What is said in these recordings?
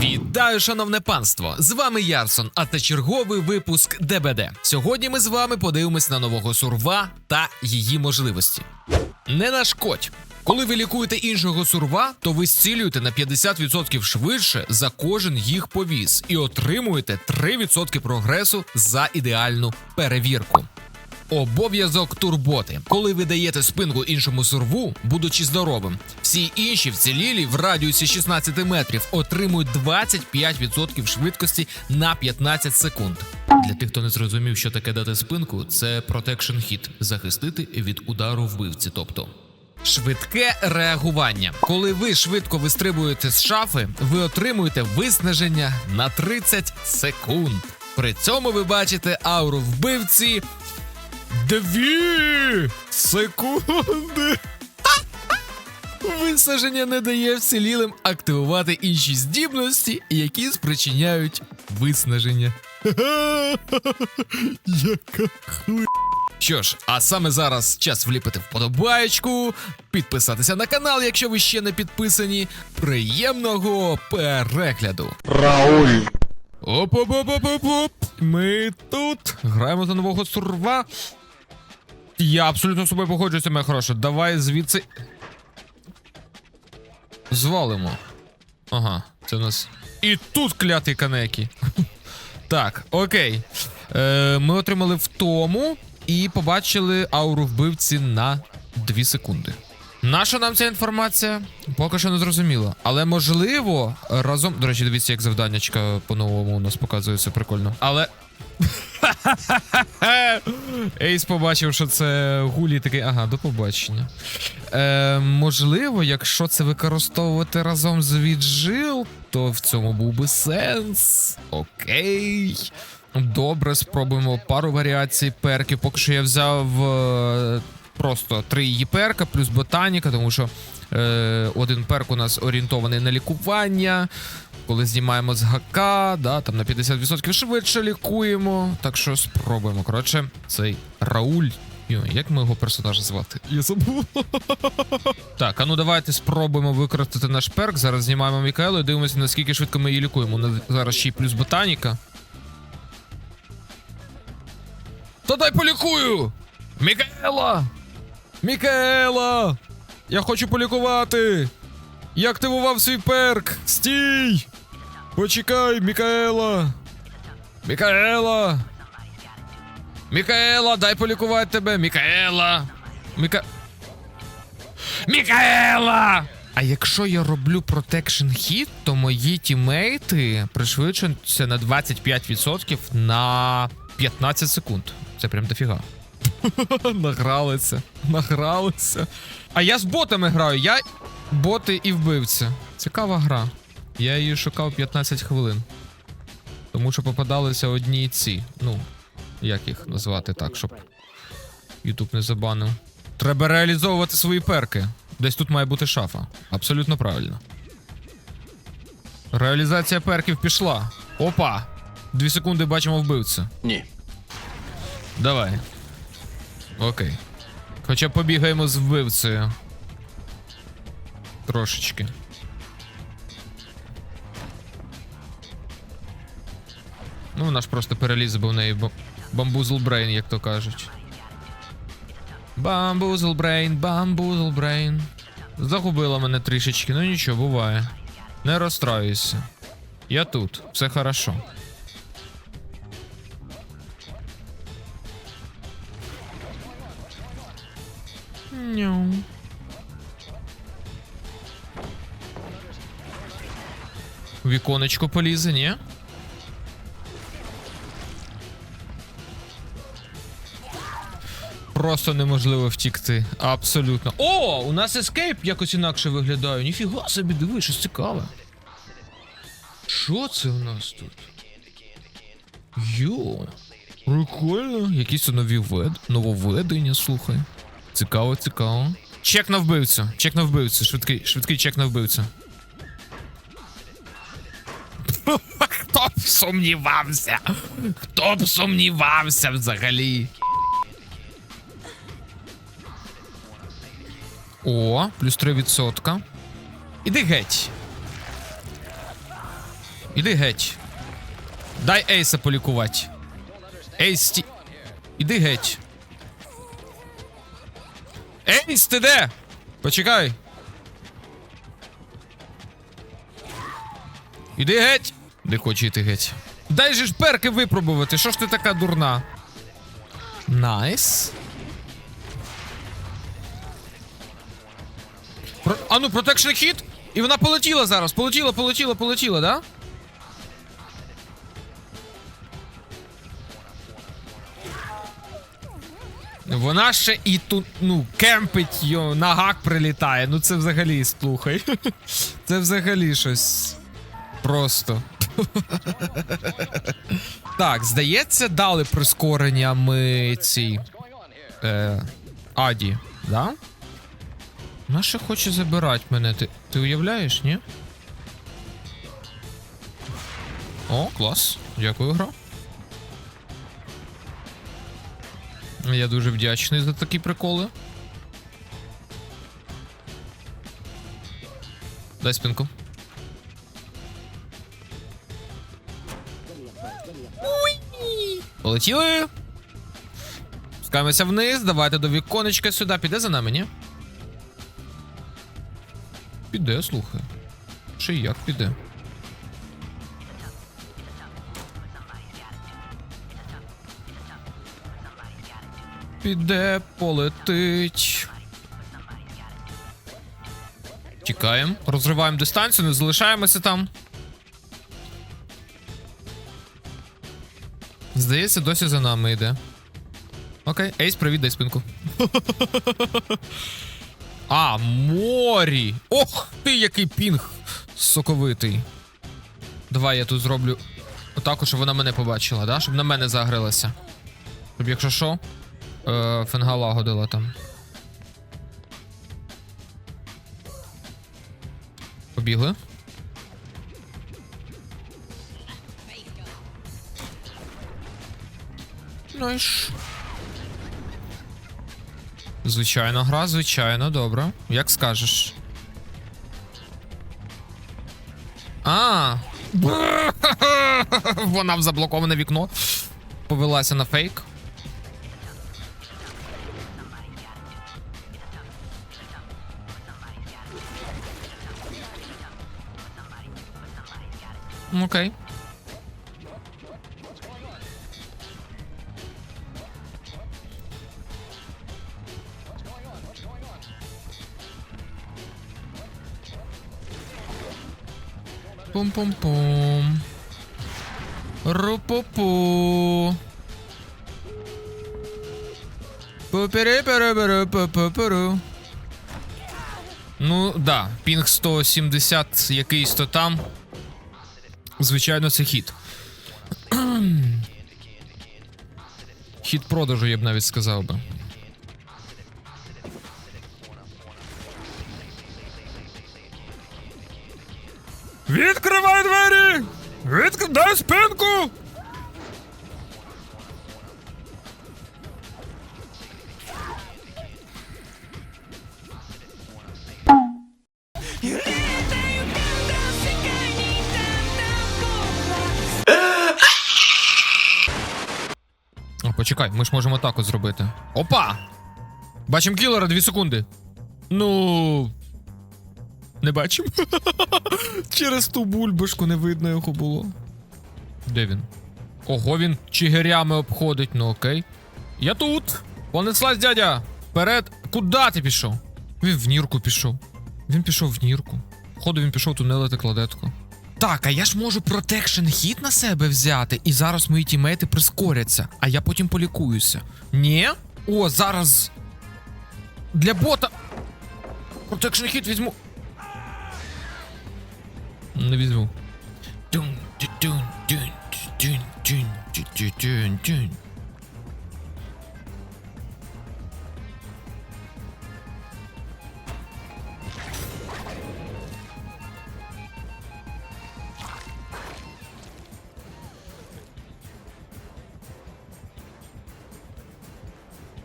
Вітаю, шановне панство! З вами Ярсон, а це черговий випуск ДБД. Сьогодні ми з вами подивимось на нового сурва та її можливості. Не нашкодь! Коли ви лікуєте іншого сурва, то ви зцілюєте на 50% швидше за кожен їх повіз і отримуєте 3% прогресу за ідеальну перевірку. Обов'язок турботи. Коли ви даєте спинку іншому сурву, будучи здоровим, всі інші вцілілі в радіусі 16 метрів отримують 25% швидкості на 15 секунд. Для тих, хто не зрозумів, що таке дати спинку, це протекшн хіт захистити від удару вбивці. Тобто. Швидке реагування. Коли ви швидко вистрибуєте з шафи, ви отримуєте виснаження на 30 секунд. При цьому ви бачите ауру вбивці Дві секунди. Висаження не дає вцілілим активувати інші здібності, які спричиняють виснаження. Яка хуй. Що ж, а саме зараз час вліпити вподобаєчку, підписатися на канал, якщо ви ще не підписані. Приємного перегляду! Рауль. Оп-оп-оп-оп-оп. Ми тут граємо за нового сурва. Я абсолютно з собою погоджуюся, моя хороша. Давай звідси. Звалимо. Ага, це у нас. І тут клятий канекі. Так, окей. Е, ми отримали втому і побачили ауру вбивці на 2 секунди. Наша нам ця інформація? Поки що не зрозуміло. Але можливо, разом. До речі, дивіться, як завданнячка по-новому у нас показується прикольно. Але. Ейс побачив, що це гулі такий. Ага, до побачення. Е, можливо, якщо це використовувати разом з віджил, то в цьому був би сенс. Окей. Добре, спробуємо пару варіацій перків. Поки що я взяв е, просто три її перка плюс ботаніка, тому що е, один перк у нас орієнтований на лікування. Коли знімаємо з ГК, да, там на 50% швидше лікуємо. Так що спробуємо. Коротше, цей Рауль. Йо, як ми його персонажа звати? Я забув. Так, а ну давайте спробуємо використати наш перк. Зараз знімаємо Мікаелу і дивимося, наскільки швидко ми її лікуємо. Зараз ще й плюс ботаніка. Та дай полікую! Мікаела! Мікаела! Я хочу полікувати! Я активував свій перк! Стій! Почекай, Мікаела! Мікаела! Мікаела, дай полікувати тебе! Мікаела! Міка... Мікаела! А якщо я роблю протекшн хіт, то мої тімейти пришвидшуються на 25% на 15 секунд. Це прям дофіга. Награлися. Награлися. А я з ботами граю. Я боти і вбивця. Цікава гра. Я її шукав 15 хвилин. Тому що попадалися одні ці. Ну, як їх назвати так, щоб Ютуб не забанив. Треба реалізовувати свої перки. Десь тут має бути шафа. Абсолютно правильно. Реалізація перків пішла. Опа! Дві секунди бачимо вбивцю. Ні. Давай. Окей. Хоча побігаємо з вбивцею. Трошечки. Ну, вона ж просто переліз, бо в неї бамбузл брейн, як то кажуть. Бамбузл брейн, бамбузл брейн. Загубила мене трішечки, ну нічого, буває. Не розстраюйся. Я тут, все хорошо. Ню. Віконечко полізе, ні? Просто неможливо втікти. Абсолютно. О, у нас ескейп якось інакше виглядає. Ніфіга собі, диви, щось цікаве. Що це у нас тут? Йо. Прикольно. Якісь нові вед... нововведення, слухай. Цікаво, цікаво. Чек на вбивцю. Чек на вбивцю. Швидкий, швидкий чек на вбивцю. Хто б сумнівався? Хто б сумнівався взагалі? О, плюс 3%. Іди геть. Іди геть. Дай Ейса полікувати. Ейс, сті... Іди геть. Ейс, ти де? Почекай. Іди геть. Не хоче йти геть. Дай же ж перки випробувати. Що ж ти така дурна? Найс. А ну, протекшн хід. І вона полетіла зараз. Полетіла, полетіла, полетіла, да? Вона ще і тут, ну, кемпить йо, на гак прилітає. Ну це взагалі слухай. Це взагалі щось. Просто. Так, здається, дали прискорення ми цій. Е, Аді, да? Вона ще хоче забирати мене. Ти, ти уявляєш, ні? О, клас. Дякую, гра. Я дуже вдячний за такі приколи. Дай спинку. Полетіли. Спускаємося вниз. Давайте до віконечка сюди. Піде за нами, ні? Піде, слухай. Чи як піде? Піде, полетить. Тікаємо. Розриваємо дистанцію, не залишаємося там. Здається, досі за нами йде. Окей, Ейс, привіт, дай спинку. А, морі! Ох ти, який пінг соковитий. Давай я тут зроблю. Отак, щоб вона мене побачила, да? Щоб на мене загрилася. Щоб якщо що, е, фенга лагодила там. Побігли. Ну і ж. Звичайно, гра, звичайно, добре. Як скажеш. А. Вона в заблоковане вікно. Повелася на фейк. Окей. Пум-пум-пум. Ру-пу-пу. Пу-пері-пері-пері-пу-пу-пу-ру. Ну, да, пінг 170 якийсь то там. Звичайно, це хід. хід продажу, я б навіть сказав би. Відкривай двері! Відк... Дай спинку! О, почекай, ми ж можемо так от зробити. Опа! Бачим кілера, дві секунди. Ну. Не бачим. Через ту бульбашку не видно його було. Де він? Ого, він чигирями обходить, ну окей. Я тут! Понеслась, дядя! Вперед! Куда ти пішов? Він в нірку пішов. Він пішов в нірку. Походу він пішов тунелити кладетку. Так, а я ж можу протекшн хіт на себе взяти, і зараз мої тімейти прискоряться, а я потім полікуюся. Ні? О, зараз. Для бота. Протекшн хіт візьму. Дун, дун.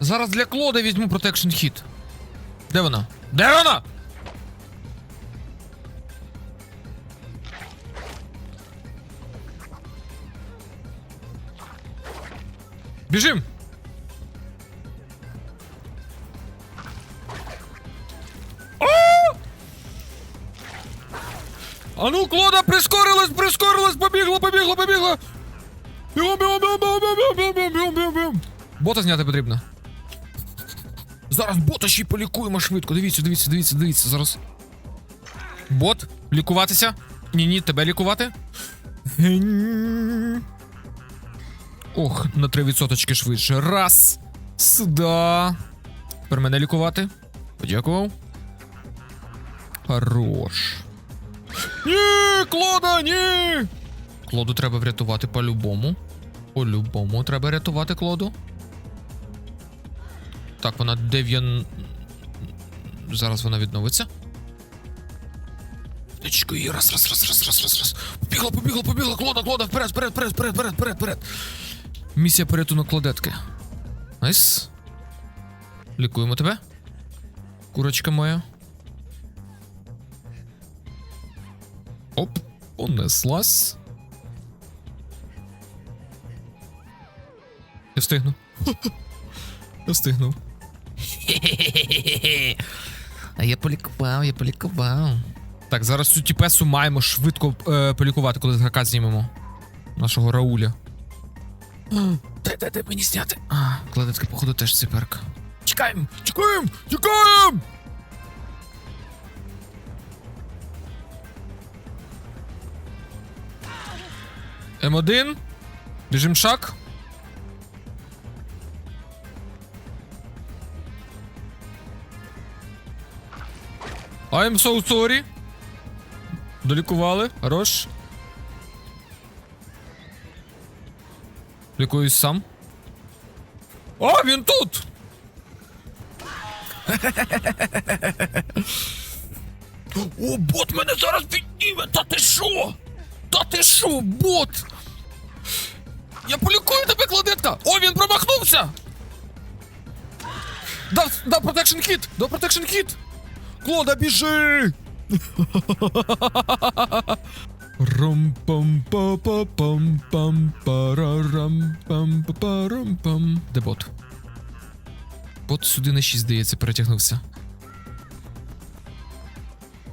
Зараз для Клода візьму протекшн хіт. Де вона? Де вона? Біжим! А ну, Клода, прискорилась, прискорилась, побігла, побігла, побігла! Бігом, бігом, бігом, бігом, бігом, бігом, бігом, бігом, бігом. Бота зняти потрібно. Зараз бота ще й полікуємо швидко. Дивіться, дивіться, дивіться, дивіться. Зараз. Бот, лікуватися? Ні, ні, тебе лікувати. Ох, на 3% швидше. Раз. Сюда. Тепер мене лікувати. Подякував. Хорош. Ні, Клода, ні! Клоду треба врятувати по-любому. По-любому треба рятувати Клоду. Так, вона дев'ян. Зараз вона відновиться. Її раз, раз, раз, раз, раз, раз, раз. Побігла, побігла, побігла, Клода, Клода, вперед, вперед, вперед, вперед, вперед, вперед, вперед. Місія порятунок Клодетки. Найс. Лікуємо тебе. Курочка моя. Оп, понеслась. Я встигну. Я встигнув. А я полікував, я полікував. Так, зараз цю тіпесу маємо швидко е, полікувати, коли ГК знімемо. Нашого Рауля. Дай, дай, дай мені зняти. А, кладетка, походу, теж цей. Чекаємо! Чекаємо! Чекаємо! М1. Біжим шаг. I'm so sorry. Долікували. Хорош. Лікуюсь сам. О, він тут! О, бот мене зараз підніме! Та ти що? Та ти що, бот? Я полікую тебе, кладетка! О, він промахнувся! Дав, дав протекшн хіт! Дав протекшн хіт! Клода, біжи! Рам пам па па пам пам парарам пам па парам пам Де бот? Бот сюди на 6, здається, перетягнувся.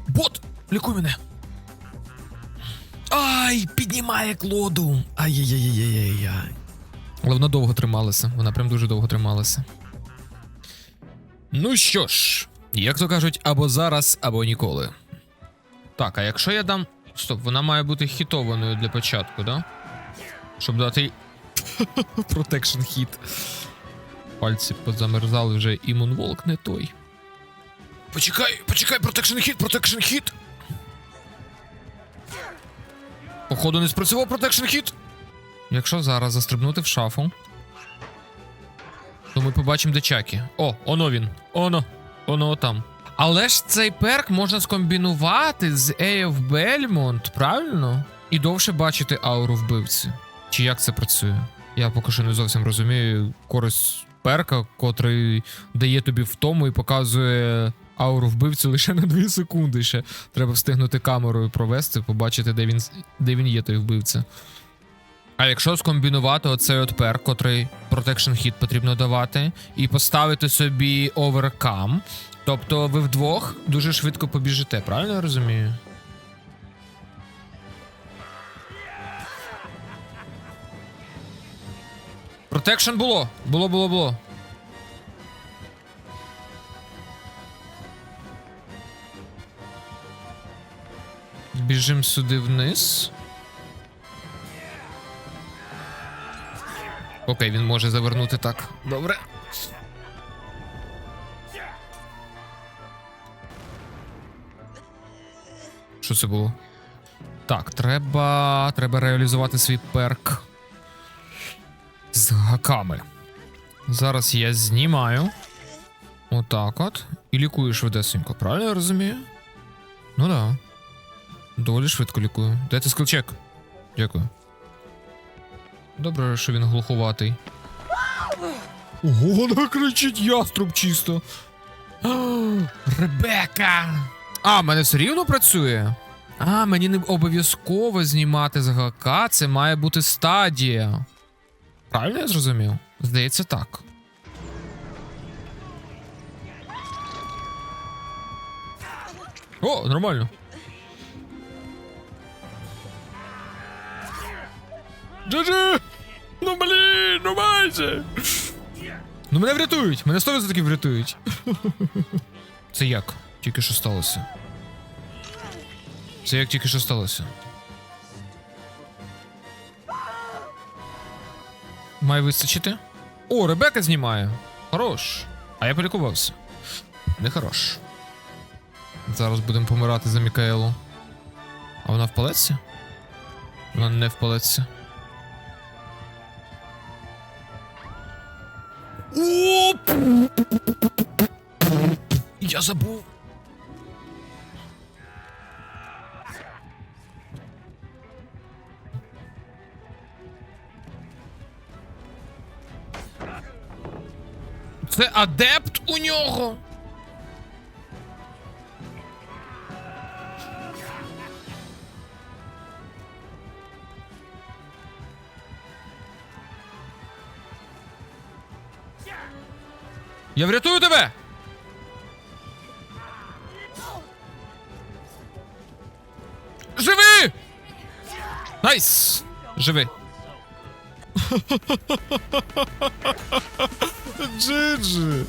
Бот! Лікуй мене! Ай, піднімає клоду! Ай-яй-яй-яй-яй. Але вона довго трималася. Вона прям дуже довго трималася. Ну що ж, як то кажуть, або зараз, або ніколи. Так, а якщо я дам. Стоп, вона має бути хітованою для початку, да? Щоб дати. Protection хіт. Пальці позамерзали вже і Мунволк не той. Почекай, почекай, Protection хіт, Protection хіт. Походу не спрацював Protection хіт. Якщо зараз застрибнути в шафу, то ми побачимо де Чакі. О, оно він. Оно. Оно там. Але ж цей перк можна скомбінувати з Eye of правильно? І довше бачити ауру вбивці. Чи як це працює? Я поки що не зовсім розумію користь перка, котрий дає тобі втому і показує ауру вбивці лише на 2 секунди. Ще треба встигнути камерою провести, побачити, де він, де він є, той вбивця. А якщо скомбінувати оцей от перк, котрий Protection Hit потрібно давати, і поставити собі Overcome, тобто ви вдвох дуже швидко побіжите, правильно я розумію? Protection було. Було, було, було. Біжим сюди вниз. Окей, він може завернути так. Добре. Що це було? Так, треба. Треба реалізувати свій перк з гаками. Зараз я знімаю. Отак от. І лікую швидесенько, правильно я розумію? Ну да. Доволі швидко лікую. Дайте скілчек. Дякую. Добре, що він глуховатий. Ого, вона кричить яструб чисто. Ребека! А, в мене все рівно працює. А, мені не обов'язково знімати з ГК, це має бути стадія. Правильно я зрозумів? Здається, так. О, нормально. Джи-джи! Ну блін, ну майже! Ну мене врятують, мене 100% врятують. Це як? Тільки що сталося? Це як тільки що сталося? Має вистачити? О, Ребека знімає. Хорош. А я полікувався. Не хорош. Зараз будемо помирати за Мікаелу. А вона в палеці? Вона не в палеці. Я забув. Це адепт у нього. Я врятую тебе. Живи! Найс! Живи. Джиджи.